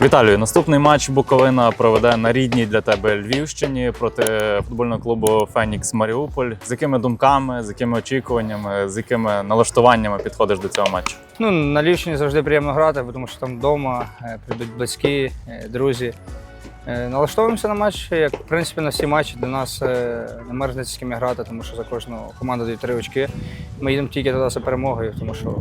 Віталію, наступний матч Буковина проведе на рідній для тебе Львівщині проти футбольного клубу Фенікс Маріуполь. З якими думками, з якими очікуваннями, з якими налаштуваннями підходиш до цього матчу? Ну, на Львівщині завжди приємно грати, тому що там вдома е, прийдуть близькі, е, друзі. Е, Налаштовуємося на матч, як в принципі на всі матчі для нас не мерзнеться з ким грати, тому що за кожну команду дають три очки. Ми їдемо тільки туди за перемогою, тому що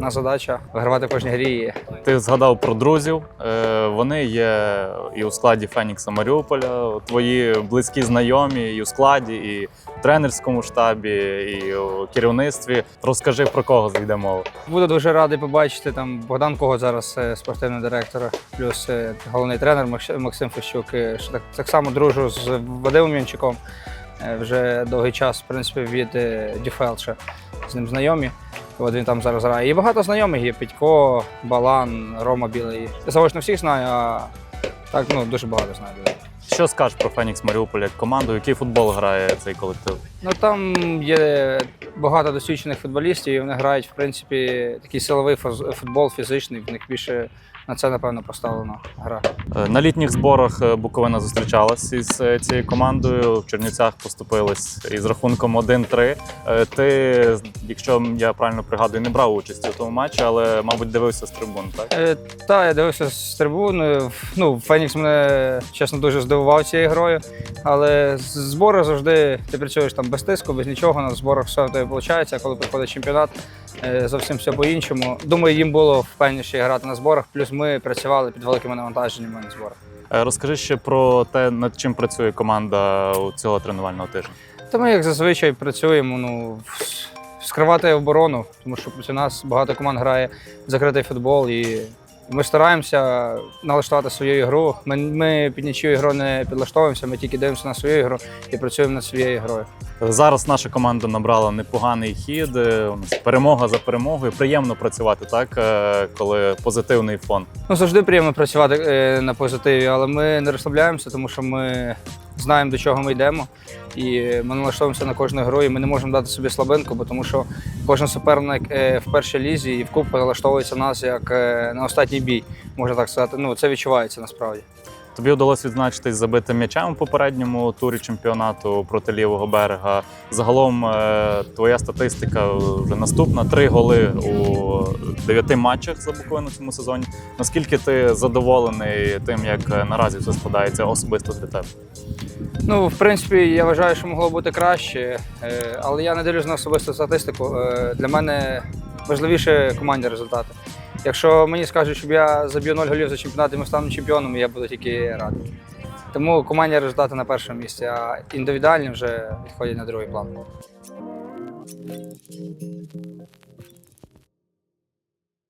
наша задача вигравати в кожній грі. Ти згадав про друзів. Е, Вони є і у складі Фенікса Маріуполя. Твої близькі знайомі і у складі, і в тренерському штабі, і у керівництві. Розкажи про кого зайде мова. Буду дуже радий побачити там Богдан Когот зараз е, спортивний директор, плюс е, головний тренер Макс- Максим Фещук. Так, так само дружу з Вадимом Янчуком. Вже довгий час, в принципі, від Дюфел ще з ним знайомі. От він там зараз грає. І багато знайомих є: Петько, Балан, Рома Білий. Я заочно всіх знаю, а так ну, дуже багато знаю. людей. Що скажеш про Фенікс Маріуполь як команду? Який футбол грає цей колектив? Ну там є багато досвідчених футболістів, і вони грають, в принципі, такий силовий футбол, фізичний. В них більше на це, напевно, поставлена гра. Е, На літніх зборах е, Буковина зустрічалась із е, цією командою. В Чернівцях поступились із рахунком 1-3. Е, Ти, якщо я правильно пригадую, не брав участі у тому матчі, але, мабуть, дивився з трибун, так? Е, та, я дивився з трибуни. Ну, Фенікс мене, чесно, дуже здивував цією грою. Але збори завжди ти працюєш там без тиску, без нічого. На зборах все в тебе виходить, а коли приходить чемпіонат, зовсім все по-іншому. Думаю, їм було впевненіше грати на зборах, плюс ми працювали під великими навантаженнями на зборах. Е, Розкажи ще про те, над чим працює команда у цього тренувального тижня. Та ми, як зазвичай, працюємо ну, скривати оборону, тому що проти нас багато команд грає в закритий футбол. І ми стараємося налаштувати свою ігру. Ми, ми під нічию ігру не підлаштовуємося, ми тільки дивимося на свою ігру і працюємо над своєю грою. Зараз наша команда набрала непоганий хід. е, У нас перемога за перемогою. Приємно працювати так, е, коли позитивний фон. Ну, завжди приємно працювати е, на позитиві, але ми не розслабляємося, тому що ми знаємо, до чого ми йдемо. І ми налаштовуємося на кожну гру, і ми не можемо дати собі слабинку, бо тому що кожен суперник е, в першій лізі і в кубку налаштовується нас як е, на останній бій, можна так сказати. Ну, це відчувається насправді. Тобі вдалося відзначитись забитим м'ячем у попередньому турі чемпіонату проти лівого берега. Загалом е, твоя статистика вже наступна: три голи у дев'яти матчах за Буковину цьому сезоні. Наскільки ти задоволений тим, як е, наразі все складається особисто для тебе? Ну, в принципі, я вважаю, що могло бути краще, е, але я не дивлюсь на особисту статистику. Для мене важливіше командні результати. Якщо мені скажуть, щоб я заб'ю 0 голів за чемпіонат і ми станемо чемпіоном, я буду тільки радий. Тому командні результати на першому місці, а індивідуальні вже відходять на другий план.